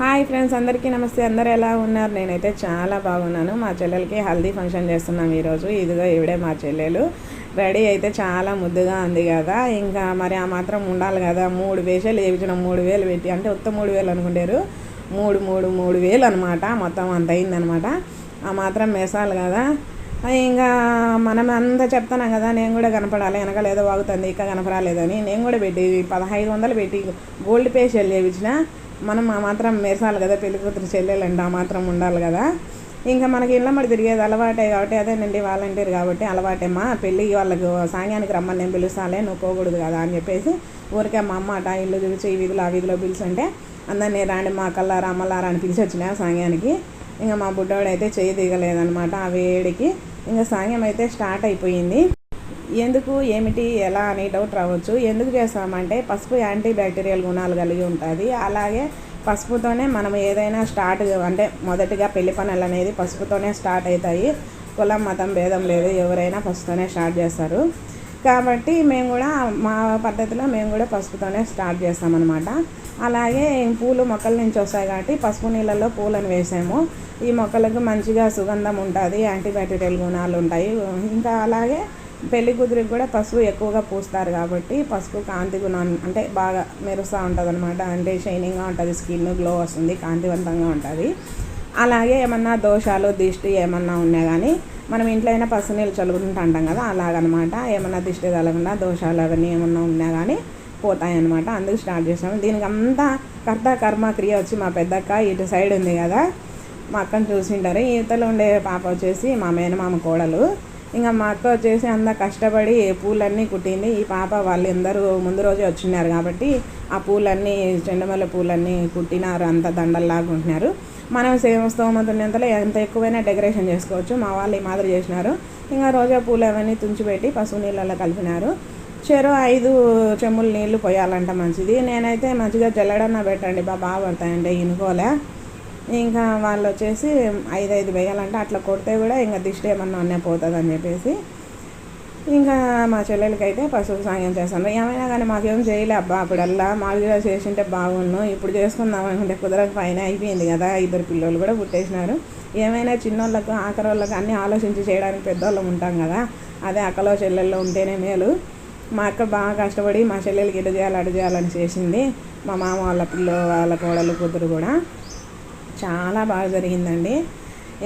Hi friends అందరికీ నమస్తే. అందరు ఎలా ఉన్నారు? నేనైతే చాలా బాగున్నాను. మా చెల్లెలకి హల్దీ ఫంక్షన్ చేస్తున్నాం ఈరోజు. ఇదిగో ఈవిడే మా చెల్లెలు. రెడీ అయితే చాలా ముద్దుగా ఉంది కదా. ఇంకా మరి ఆ మాత్రం ఉండాలి కదా. మూడు వేషాలు వేయించిన మూడు వేలు పెట్టి అంటే ఉత్త మూడు వేలు అనుకుంటారు. మూడు మూడు మూడు వేలు అనమాట మొత్తం అంత అయిందనమాట ఆ మాత్రం వేసాలి కదా. ఇంకా మనం అంతా చెప్తున్నాం కదా. నేను కూడా కనపడాలి. వెనకాల ఏదో వాగుతుంది. ఇక కనపడాలేదని నేను కూడా పెట్టి పదహైదు వందలు పెట్టి గోల్డ్ ఫేషియల్ చేయించిన. మనం ఆ మాత్రం మేసాలి కదా పెళ్ళి కూతురు చెల్లెలండి ఆ మాత్రం ఉండాలి కదా. ఇంకా మనకి ఇళ్ళ మరి తిరిగేది అలవాటే కాబట్టి అదేనండి వాలంటీర్ కాబట్టి అలవాటేమ్మా పెళ్ళి వాళ్ళకు సాంగ్యానికి రమ్మని నేను పిలుస్తాలే నువ్వు పోకూడదు కదా అని చెప్పేసి ఊరికే మా అమ్మ అట ఇల్లు చూసి ఈ వీధిలో ఆ వీధిలో పిలుచుంటే అందరినీ రాండి మా కల్లారా అమ్మలారా అని పిలిచి వచ్చిన సాంగ్యానికి ఇంకా మా బుడ్డోడైతే చేయి దిగలేదనమాట ఆ వేడికి. ఇంకా సాంగ్యం అయితే స్టార్ట్ అయిపోయింది. ఎందుకు ఏమిటి ఎలా అనే డౌట్ రావచ్చు. ఎందుకు చేస్తామంటే పసుపు యాంటీ బ్యాక్టీరియల్ గుణాలు కలిగి ఉంటుంది. అలాగే పసుపుతోనే మనం ఏదైనా స్టార్ట్ అంటే మొదటిగా పెళ్ళి పనులు అనేది పసుపుతోనే స్టార్ట్ అవుతాయి. కులం మతం భేదం లేదు. ఎవరైనా పసుపుతోనే స్టార్ట్ చేస్తారు. కాబట్టి మేము కూడా మా పద్ధతిలో మేము కూడా పసుపుతోనే స్టార్ట్ చేస్తామన్నమాట. అలాగే పూలు మొక్కల నుంచి వస్తాయి కాబట్టి పసుపు నీళ్ళల్లో పూలను వేసాము. ఈ మొక్కలకు మంచిగా సుగంధం ఉంటుంది యాంటీబ్యాక్టీరియల్ గుణాలు ఉంటాయి. ఇంకా అలాగే పెళ్ళి కుదిరికి కూడా పసుపు ఎక్కువగా పూస్తారు కాబట్టి పసుపు కాంతి గుణం అంటే బాగా మెరుస్తూ ఉంటుంది అనమాట అంటే షైనింగ్గా ఉంటుంది స్కిన్ గ్లో వస్తుంది కాంతివంతంగా ఉంటుంది. అలాగే ఏమన్నా దోషాలు దిష్టి ఏమన్నా ఉన్నా కానీ మనం ఇంట్లో అయినా పసుపు నీళ్ళు చల్లుకుంటూ అంటాం కదా అలాగనమాట. ఏమన్నా దిష్టి తగలకుండా దోషాలు అవన్నీ ఏమన్నా ఉన్నా కానీ పోతాయన్నమాట. అందుకు స్టార్ట్ చేసాము. దీనికి అంతా కర్త కర్మ క్రియ వచ్చి మా పెద్దక్క ఇటు సైడ్ ఉంది కదా. మా అక్కను చూసింటారు. ఈతలో ఉండే పాప వచ్చేసి మా మేనమామ కోడలు. ఇంకా మా అక్క వచ్చేసి అంత కష్టపడి పూలన్నీ కుట్టింది. ఈ పాప వాళ్ళందరూ ముందు రోజే వచ్చినారు కాబట్టి ఆ పూలన్నీ చెండమల్లె పూలన్నీ కుట్టినారు అంత దండల్లాగా ఉంటున్నారు. మనం సేవ స్తోమతున్నంతలో ఎంత ఎక్కువైనా డెకరేషన్ చేసుకోవచ్చు. మా వాళ్ళు ఈ మాదిరి చేసినారు. ఇంకా రోజా పూలు అవన్నీ తుంచిపెట్టి పసుపు నీళ్ళలో కలిపినారు. చెరు ఐదు చెమ్ములు నీళ్ళు పోయాలంట మంచిది. నేనైతే మంచిగా జల్లడన్న పెట్టండి. బా బాగా పడతాయండి ఇనుకోలే. ఇంకా వాళ్ళు వచ్చేసి ఐదు ఐదు వేయాలంటే అట్లా కొడితే కూడా ఇంకా దిష్టి ఏమన్నా అన్నీ పోతుంది అని చెప్పేసి ఇంకా మా చెల్లెలకైతే పశువు సాయం చేస్తాను. ఏమైనా కానీ మాకేం చేయలే అబ్బా అప్పుడల్లా మామూలుగా చేసింటే బాగుండు ఇప్పుడు చేసుకుందాం అనుకుంటే కుదరక పైన అయిపోయింది కదా ఇద్దరు పిల్లలు కూడా పుట్టేసినారు. ఏమైనా చిన్నోళ్ళకు ఆఖరి అన్నీ ఆలోచించి చేయడానికి పెద్దవాళ్ళం ఉంటాం కదా అదే అక్కలో చెల్లెల్లో ఉంటేనే మేలు. మా అక్క బాగా కష్టపడి మా చెల్లెలకి ఇటు చేయాలి అటు చేయాలని చేసింది. మా మామ వాళ్ళ పిల్ల వాళ్ళ కోడలు కూతురు కూడా. చాలా బాగా జరిగిందండి.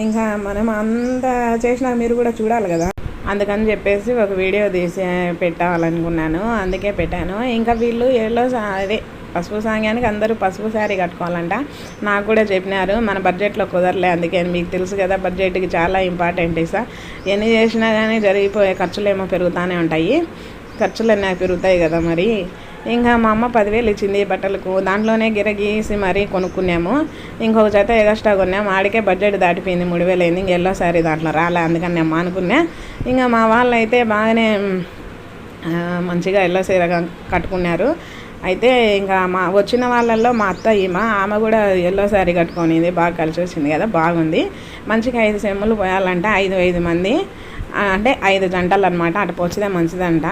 ఇంకా మనం అంత చేసినా మీరు కూడా చూడాలి కదా. అందుకని చెప్పేసి ఒక వీడియో తీసి పెట్టాలనుకున్నాను. అందుకే పెట్టాను. ఇంకా వీళ్ళు ఎల్లో అదే పసుపు సాంగ్యానికి అందరూ పసుపు శారీ కట్టుకోవాలంట. నాకు కూడా చెప్పినారు మన బడ్జెట్లో కుదరలే అందుకే మీకు తెలుసు కదా బడ్జెట్కి చాలా ఇంపార్టెంట్ సార్ ఎన్ని చేసినా కానీ జరిగిపోయే ఖర్చులు ఏమో పెరుగుతూనే ఉంటాయి. ఖర్చులు అన్నీ పెరుగుతాయి కదా మరి. ఇంకా మా అమ్మ పదివేలు ఇచ్చింది బట్టలకు. దాంట్లోనే గిరగీసి మరీ కొనుక్కున్నాము. ఇంకొక జత ఎగస్ట్రా కొన్నాము. ఆడికే బడ్జెట్ దాటిపోయింది. మూడు వేలు అయింది. ఇంక ఎల్లో సారీ దాంట్లో రాలే. అందుకని నేను అనుకున్నా ఇంకా మా వాళ్ళు అయితే బాగానే మంచిగా ఎల్లో సీర కట్టుకున్నారు. అయితే ఇంకా మా వచ్చిన వాళ్ళల్లో మా అత్త ఈమె ఆమె కూడా ఎల్లో శారీ కట్టుకొనింది. బాగా కలిసి వచ్చింది కదా. బాగుంది. మంచిగా ఐదు సెమ్ములు పోయాలంటే. ఐదు ఐదు మంది. అంటే ఐదు జంటలు అనమాట అటు పోచ్చితే మంచిదంట.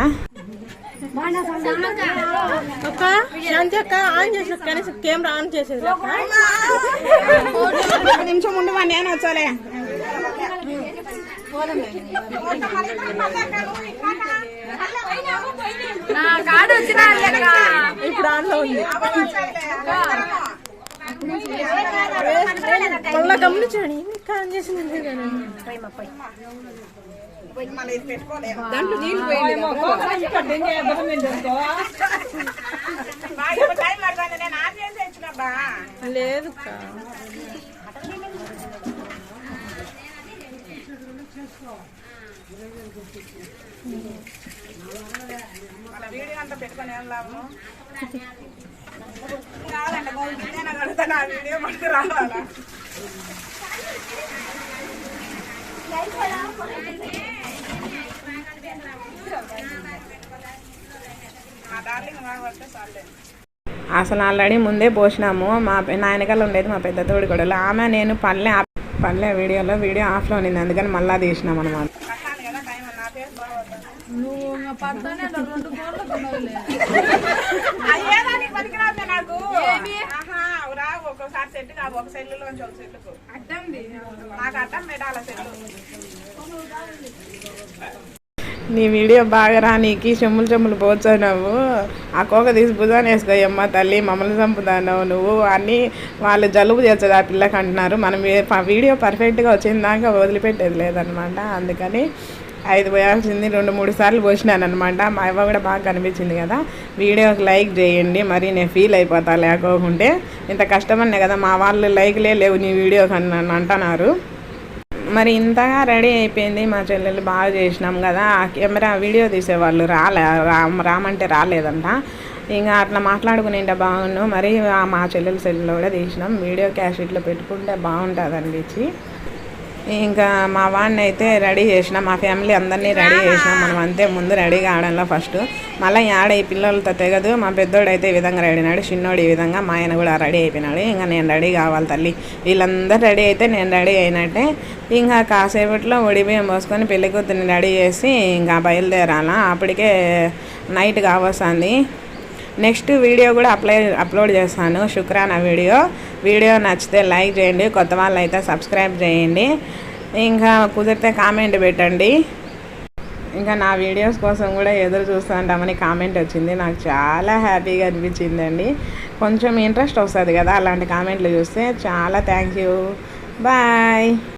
అక్క శాంతి అక్క ఆన్ చేసి కనీసం కెమెరా ఆన్ చేసేది ఒక నిమిషం ఉండు నేను వచ్చాలే. ఇప్పుడు ఆన్లో ఉంది. మళ్ళా గమనించండి. ఇంకా ఆన్ చేసింది దాంట్లో నీళ్ళు లేదు వీడియో అసలు ఆల్రెడీ ముందే పోసినాము. మా నా వెనకాల ఉండేది మా పెద్ద తోడి కూడా ఆమె నేను పల్లె పల్లె వీడియోలో వీడియో ఆఫ్లో ఉన్నింది. అందుకని మళ్ళీ తీసినాం అనమాట నువ్వు ఇంకా పడతానే రెండు ఫోన్లు కొనవులే అయ్యేదా నీకు పనికిరాదు నాకు. ఆహా, రా ఒక్కోసారి సెట్ కాదు ఒక సెల్లులోంచి ఒక సెల్లుకు. అడ్డంది నాకు అర్థం పెట్టాల సెల్లు. నీ వీడియో బాగా రా నీకు చెమ్ములు చెమ్ములు పోతున్నావు. ఆ కోక తీసి భుజాన్ని వేసుకోయమ్మ తల్లి మమ్మల్ని చంపుతావు నువ్వు. అని వాళ్ళు జలుబు చేస్తుంది ఆ పిల్లకి అంటున్నారు. మనం వీడియో పర్ఫెక్ట్గా వచ్చిందాక వదిలిపెట్టేది లేదనమాట అందుకని ఐదు పోయాల్సింది రెండు మూడు సార్లు పోసినాను అనమాట మా అవ్వ కూడా బాగా కనిపించింది కదా. వీడియోకి లైక్ చేయండి మరి నేను ఫీల్ అయిపోతా లేకోకుంటే. ఇంత కష్టమనే కదా మా వాళ్ళు లైక్లే లేవు నీ వీడియోకి అని నన్ను అంటున్నారు. మరి ఇంతగా రెడీ అయిపోయింది మా చెల్లెలు బాగా చేసినాం కదా. ఆ కెమెరా వీడియో తీసేవాళ్ళు రాలే రామ్ రామంటే రాలేదంట. ఇంకా అట్లా మాట్లాడుకునేంటే బాగున్నాను మరి మా చెల్లెల సెల్లో కూడా తీసినాం. వీడియో క్యాషెట్లో పెట్టుకుంటే బాగుంటుంది అనిపించి ఇంకా మా వాడిని అయితే రెడీ చేసిన. మా ఫ్యామిలీ అందరినీ రెడీ చేసినాం. మనం అంతే ముందు రెడీ కావడంలో ఫస్ట్. మళ్ళీ యాడ ఈ పిల్లలతో తెగదు. మా పెద్దోడు అయితే ఈ విధంగా రెడీ అయినాడు. చిన్నోడు ఈ విధంగా మా ఆయన కూడా రెడీ అయిపోయినాడు. ఇంకా నేను రెడీ కావాలి తల్లి. వీళ్ళందరూ రెడీ అయితే నేను రెడీ అయినట్టే. ఇంకా కాసేపట్లో ఒడి బియ్యం పోసుకొని పెళ్ళి కూతుర్ని రెడీ చేసి ఇంకా బయలుదేరాలా. అప్పటికే నైట్ కావస్తుంది. నెక్స్ట్ వీడియో కూడా అప్లై అప్లోడ్ చేస్తాను. శుక్రాన వీడియో. వీడియో నచ్చితే లైక్ చేయండి కొత్త వాళ్ళు అయితే సబ్స్క్రైబ్ చేయండి. ఇంకా కుదిరితే కామెంట్ పెట్టండి. ఇంకా నా వీడియోస్ కోసం కూడా ఎదురు చూస్తుంటామని కామెంట్ వచ్చింది. నాకు చాలా హ్యాపీగా అనిపించిందండి. కొంచెం ఇంట్రెస్ట్ వస్తుంది కదా అలాంటి కామెంట్లు చూస్తే. చాలా థ్యాంక్ యూ. బాయ్.